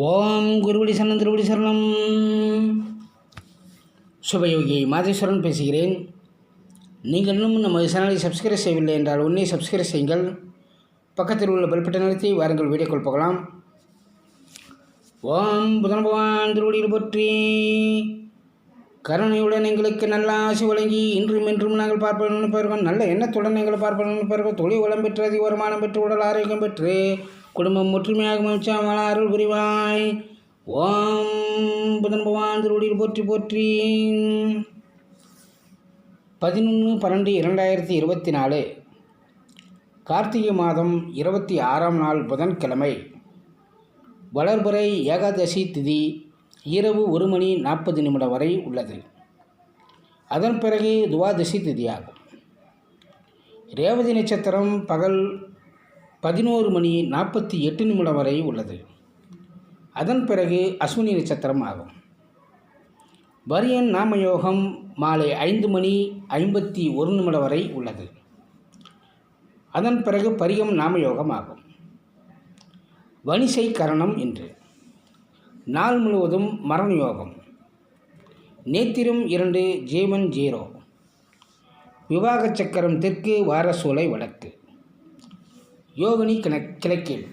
ஓம் குருவடி சரணம் திருவடி சரணம். சுபயோகி மாதேஸ்வரன் பேசுகிறேன். நீங்கள் இன்னும் நம்ம சேனலை சப்ஸ்கிரைப் செய்யவில்லை என்றால் உடனே சப்ஸ்கிரைப் செய்யுங்கள். பக்கத்தில் உள்ள பெல்பட்டை நிறுத்தி வாருங்கள் வீடியோக்கள் போகலாம். ஓம் புதன் பகவான் திருவடியில் போற்றி. கருணையுடன் எங்களுக்கு நல்ல ஆசை வழங்கி இன்றும் என்றும் நாங்கள் பார்ப்போம் நினைப்பார்கள் நல்ல எண்ணத்துடன் எங்களை பார்ப்போம் நினைப்பார்கள் தொழில் வளம் பெற்று அதிக வருமானம் பெற்று உடல் ஆரோக்கியம் பெற்று குடும்பம் ஒற்றுமையாக மகிழ்ச்சியாக அருள் புரிவாய். ஓம் புதன் பகவான் திருவடியில் போற்றி போற்றி. பதினொன்று பன்னெண்டு இரண்டாயிரத்தி இருபத்தி நாலு. கார்த்திகை மாதம் இருபத்தி ஆறாம் நாள் புதன்கிழமை. வளர்புரை ஏகாதசி திதி இரவு ஒரு மணி நாற்பது நிமிடம் வரை உள்ளது. அதன் பிறகு துவாதசி திதியாகும். ரேவதி நட்சத்திரம் பகல் பதினோரு மணி நாற்பத்தி எட்டு நிமிடம் வரை உள்ளது. அதன் பிறகு அஸ்வினி நட்சத்திரம் ஆகும். வரியன் நாமயோகம் மாலை ஐந்து மணி ஐம்பத்தி ஒரு நிமிடம் வரை உள்ளது. அதன் பிறகு பரிகம் நாமயோகம் ஆகும். வணிசை கரணம் என்று நாள் முழுவதும் மரண யோகம் நேத்திரம் இரண்டு ஜீவன் ஜீரோ. விவாக சக்கரம் தெற்கு வாரசூலை வடக்கு யோகினி கிண கிழக்கில்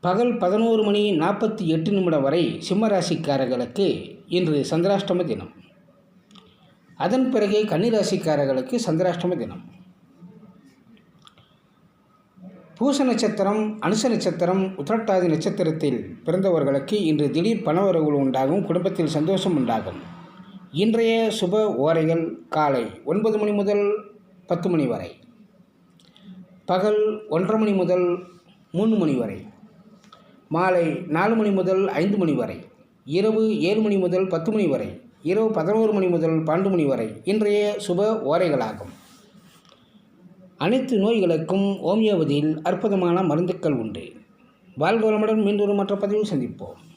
பகல் பதினோரு மணி நாற்பத்தி எட்டு நிமிடம் வரை சிம்மராசிக்காரர்களுக்கு இன்று சந்திராஷ்டம தினம். அதன் பிறகு கன்னிராசிக்காரர்களுக்கு சந்திராஷ்டம தினம். பூச நட்சத்திரம் அனுச நட்சத்திரம் உத்திரட்டாதி நட்சத்திரத்தில் பிறந்தவர்களுக்கு இன்று திடீர் பணவரவுகள் உண்டாகும் குடும்பத்தில் சந்தோஷம் உண்டாகும். இன்றைய சுப ஓரைகள் காலை ஒன்பது மணி முதல் பத்து மணி வரை. பகல் ஒன்றரை மணி முதல் மூணு மணி வரை. மாலை நாலு மணி முதல் ஐந்து மணி வரை. இரவு ஏழு மணி முதல் பத்து மணி வரை. இரவு பதினோரு மணி முதல் பன்னெண்டு மணி வரை. இன்றைய சுப ஓரைகளாகும். அனைத்து நோய்களுக்கும் ஓமியோபதியில் அற்புதமான மருந்துக்கள் உண்டு. வாழ்வளமுடன் மீண்டும் மற்ற பதிவு சந்திப்போம்.